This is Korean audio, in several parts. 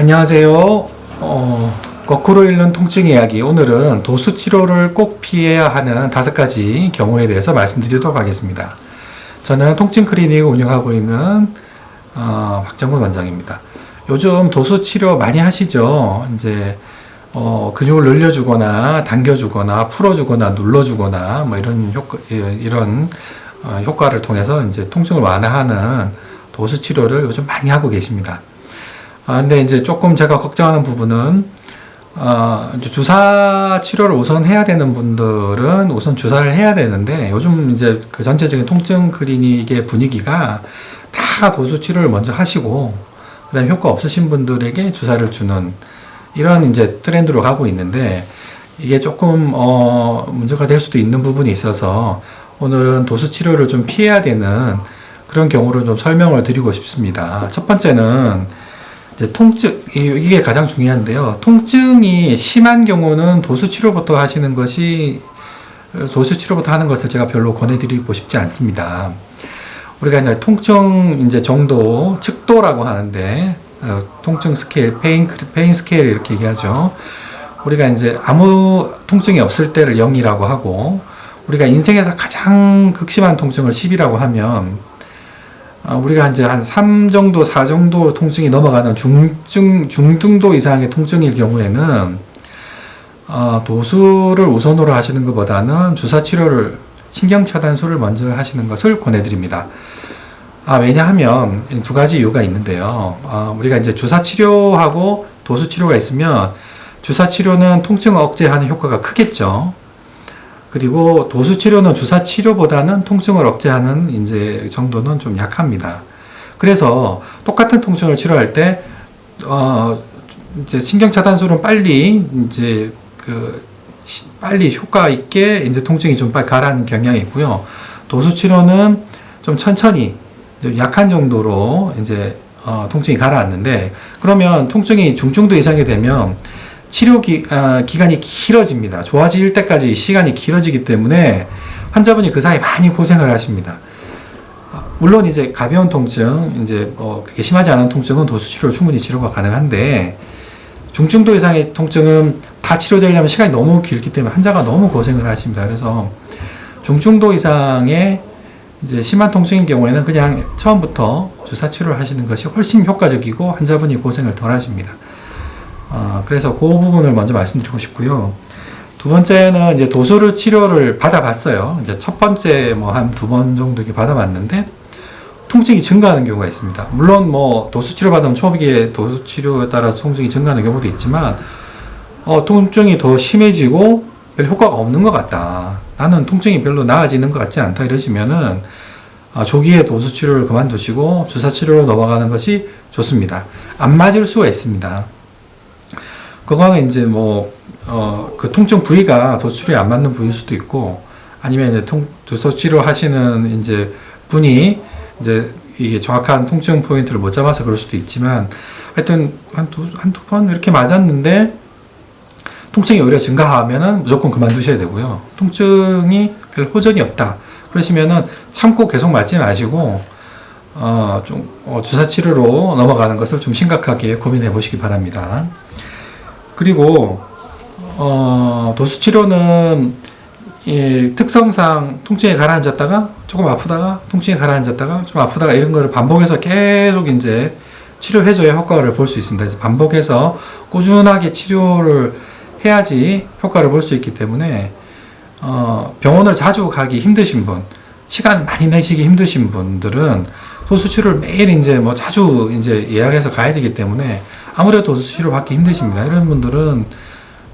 안녕하세요. 어, 거꾸로 읽는 통증 이야기. 오늘은 도수 치료를 꼭 피해야 하는 다섯 가지 경우에 대해서 말씀드리도록 하겠습니다. 저는 통증 클리닉을 운영하고 있는 어, 박정근 원장입니다. 요즘 도수 치료 많이 하시죠? 이제 어, 근육을 늘려주거나 당겨주거나 풀어주거나 눌러주거나 뭐 이런 효과 예, 이런 어, 효과를 통해서 이제 통증을 완화하는 도수 치료를 요즘 많이 하고 계십니다. 아, 근데 이제 조금 제가 걱정하는 부분은, 어, 주사 치료를 우선 해야 되는 분들은 우선 주사를 해야 되는데, 요즘 이제 그 전체적인 통증 클리닉의 분위기가 다 도수 치료를 먼저 하시고, 그 다음에 효과 없으신 분들에게 주사를 주는 이런 이제 트렌드로 가고 있는데, 이게 조금, 어, 문제가 될 수도 있는 부분이 있어서, 오늘은 도수 치료를 좀 피해야 되는 그런 경우를 좀 설명을 드리고 싶습니다. 첫 번째는, 이제 통증 이- 이게 가장 중요한데요. 통증이 심한 경우는 도수 치료부터 하시는 것이 도수 치료부터 하는 것을 제가 별로 권해드리고 싶지 않습니다. 우리가 이제 통증 이제 정도 측도라고 하는데 어, 통증 스케일 페인 크- 페인 스케일 이렇게 얘기하죠. 우리가 이제 아무 통증이 없을 때를 0이라고 하고 우리가 인생에서 가장 극심한 통증을 10이라고 하면 어, 우리가 이제 한 3 정도, 4 정도 통증이 넘어가는 중증, 중등도 이상의 통증일 경우에는, 어, 도수를 우선으로 하시는 것보다는 주사 치료를, 신경 차단술을 먼저 하시는 것을 권해드립니다. 아, 왜냐하면 두 가지 이유가 있는데요. 어, 우리가 이제 주사 치료하고 도수 치료가 있으면 주사 치료는 통증 억제하는 효과가 크겠죠. 그리고 도수 치료는 주사 치료보다는 통증을 억제하는 이제 정도는 좀 약합니다. 그래서 똑같은 통증을 치료할 때, 어, 이제 신경 차단술은 빨리 이제 그 시- 빨리 효과 있게 이제 통증이 좀 빨리 가라앉는 경향이 있고요. 도수 치료는 좀 천천히 좀 약한 정도로 이제 어, 통증이 가라앉는데 그러면 통증이 중증도 이상이 되면 치료 기, 아, 기간이 길어집니다. 좋아질 때까지 시간이 길어지기 때문에 환자분이 그 사이 많이 고생을 하십니다. 아, 물론 이제 가벼운 통증, 이제 뭐 그게 심하지 않은 통증은 도수 치료로 충분히 치료가 가능한데 중증도 이상의 통증은 다 치료되려면 시간이 너무 길기 때문에 환자가 너무 고생을 하십니다. 그래서 중증도 이상의 이제 심한 통증인 경우에는 그냥 처음부터 주사 치료를 하시는 것이 훨씬 효과적이고 환자분이 고생을 덜 하십니다. 어, 그래서 그 부분을 먼저 말씀드리고 싶고요. 두 번째는 이제 도수를 치료를 받아봤어요. 이제 첫 번째 뭐 한 두 번 정도 이렇게 받아봤는데 통증이 증가하는 경우가 있습니다. 물론 뭐 도수 치료 받으면 초기에 도수 치료에 따라 통증이 증가하는 경우도 있지만 어, 통증이 더 심해지고 별 효과가 없는 것 같다. 나는 통증이 별로 나아지는 것 같지 않다 이러시면은 아, 조기에 도수 치료를 그만두시고 주사 치료로 넘어가는 것이 좋습니다. 안 맞을 수가 있습니다. 그거는 이제 뭐, 어, 그 통증 부위가 도수치료에 안 맞는 부위일 수도 있고, 아니면 이제 통, 도수치료 하시는 이제 분이 이제 이게 정확한 통증 포인트를 못 잡아서 그럴 수도 있지만, 하여튼 한 두, 한 두 번 이렇게 맞았는데, 통증이 오히려 증가하면은 무조건 그만두셔야 되고요. 통증이 별 호전이 없다. 그러시면은 참고 계속 맞지 마시고, 어, 좀, 어, 주사 치료로 넘어가는 것을 좀 심각하게 고민해 보시기 바랍니다. 그리고 어, 도수 치료는 이 특성상 통증이 가라앉았다가 조금 아프다가 통증이 가라앉았다가 좀 아프다가 이런 거를 반복해서 계속 이제 치료 해줘야 효과를 볼 수 있습니다. 이제 반복해서 꾸준하게 치료를 해야지 효과를 볼 수 있기 때문에 어, 병원을 자주 가기 힘드신 분, 시간 많이 내시기 힘드신 분들은 도수 치료를 매일 이제 뭐 자주 이제 예약해서 가야 되기 때문에 아무래도 도수 치료 받기 힘드십니다. 이런 분들은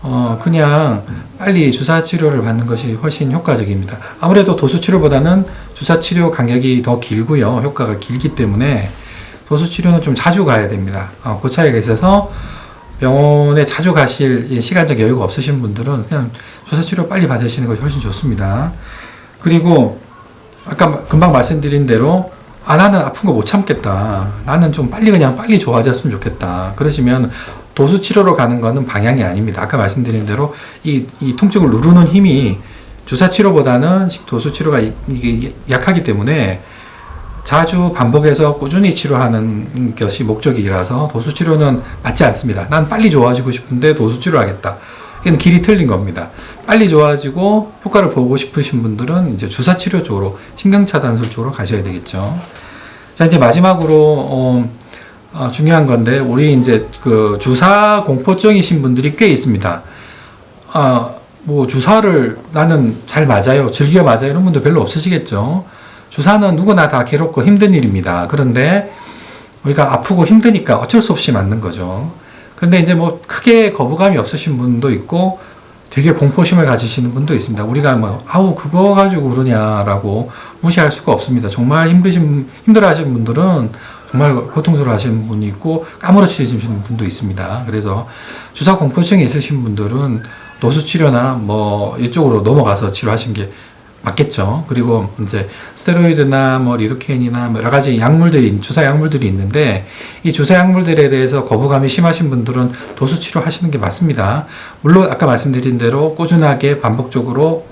어 그냥 빨리 주사 치료를 받는 것이 훨씬 효과적입니다. 아무래도 도수 치료보다는 주사 치료 간격이 더 길고요. 효과가 길기 때문에 도수 치료는 좀 자주 가야 됩니다. 어, 그 차이가 있어서 병원에 자주 가실 이 시간적 여유가 없으신 분들은 그냥 주사 치료 빨리 받으시는 것이 훨씬 좋습니다. 그리고 아까 금방 말씀드린 대로 아 나는 아픈 거 못 참겠다. 나는 좀 빨리 그냥 빨리 좋아졌으면 좋겠다. 그러시면 도수 치료로 가는 거는 방향이 아닙니다. 아까 말씀드린 대로 이, 이 통증을 누르는 힘이 주사 치료보다는 도수 치료가 이- 이게 약하기 때문에 자주 반복해서 꾸준히 치료하는 것이 목적이라서 도수 치료는 맞지 않습니다. 난 빨리 좋아지고 싶은데 도수 치료하겠다. 이건 길이 틀린 겁니다. 빨리 좋아지고 효과를 보고 싶으신 분들은 이제 주사 치료 쪽으로 신경 차단술 쪽으로 가셔야 되겠죠. 자 이제 마지막으로 어, 어, 중요한 건데 우리 이제 그 주사 공포증이신 분들이 꽤 있습니다. 아, 뭐 주사를 나는 잘 맞아요, 즐겨 맞아요 이런 분들 별로 없으시겠죠. 주사는 누구나 다 괴롭고 힘든 일입니다. 그런데 우리가 아프고 힘드니까 어쩔 수 없이 맞는 거죠. 그런데 이제 뭐 크게 거부감이 없으신 분도 있고 되게 공포심을 가지시는 분도 있습니다. 우리가 뭐 아우 그거 가지고 그러냐라고 무시할 수가 없습니다. 정말 힘드신 힘들어하시는 분들은 정말 고통스러워하시는 분이 있고 까무러치시는 분도 있습니다. 그래서 주사 공포증이 있으신 분들은 도수 치료나 뭐 이쪽으로 넘어가서 치료하시는 게 맞겠죠. 그리고 이제 스테로이드나 뭐 리도케인이나 뭐 여러 가지 약물들이 주사 약물들이 있는데 이 주사 약물들에 대해서 거부감이 심하신 분들은 도수 치료 하시는 게 맞습니다. 물론 아까 말씀드린 대로 꾸준하게 반복적으로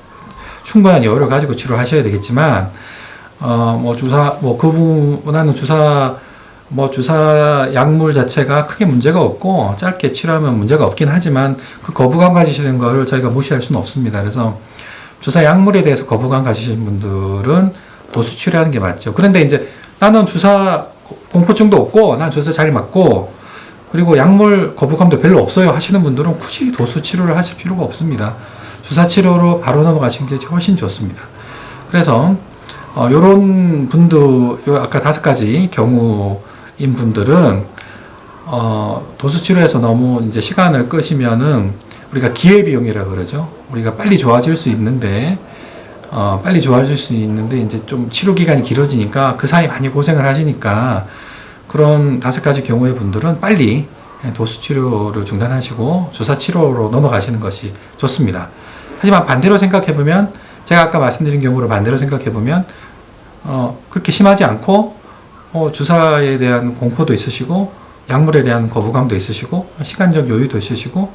충분한 여유를 가지고 치료하셔야 되겠지만 어뭐 주사 뭐 그분하는 주사 뭐 주사 약물 자체가 크게 문제가 없고 짧게 치료하면 문제가 없긴 하지만 그 거부감 가지시는 거를 저희가 무시할 수는 없습니다. 그래서 주사 약물에 대해서 거부감 가지신 분들은 도수 치료하는 게 맞죠. 그런데 이제 나는 주사 공포증도 없고 난 주사 잘 맞고 그리고 약물 거부감도 별로 없어요 하시는 분들은 굳이 도수 치료를 하실 필요가 없습니다. 주사 치료로 바로 넘어가시는 게 훨씬 좋습니다. 그래서 어, 요런 분들 요 아까 다섯 가지 경우인 분들은 어, 도수 치료에서 너무 이제 시간을 끄시면은 우리가 기회 비용이라 그러죠. 우리가 빨리 좋아질 수 있는데 어, 빨리 좋아질 수 있는데 이제 좀 치료 기간이 길어지니까 그 사이 많이 고생을 하시니까 그런 다섯 가지 경우의 분들은 빨리 도수 치료를 중단하시고 주사 치료로 넘어가시는 것이 좋습니다. 하지만 반대로 생각해 보면 제가 아까 말씀드린 경우로 반대로 생각해 보면 어, 그렇게 심하지 않고 어, 주사에 대한 공포도 있으시고 약물에 대한 거부감도 있으시고 시간적 여유도 있으시고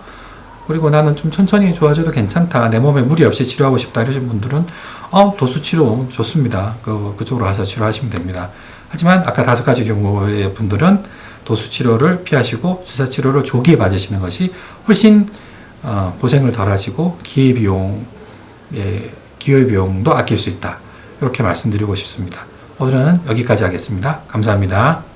그리고 나는 좀 천천히 좋아져도 괜찮다. 내 몸에 무리 없이 치료하고 싶다 이러신 분들은 어, 도수 치료 좋습니다. 그, 그쪽으로 가서 치료하시면 됩니다. 하지만 아까 다섯 가지 경우의 분들은 도수 치료를 피하시고 주사 치료를 조기에 맞으시는 것이 훨씬 어, 고생을 덜 하시고 기회 비용 예, 기회 비용도 아낄 수 있다. 이렇게 말씀드리고 싶습니다. 오늘은 여기까지 하겠습니다. 감사합니다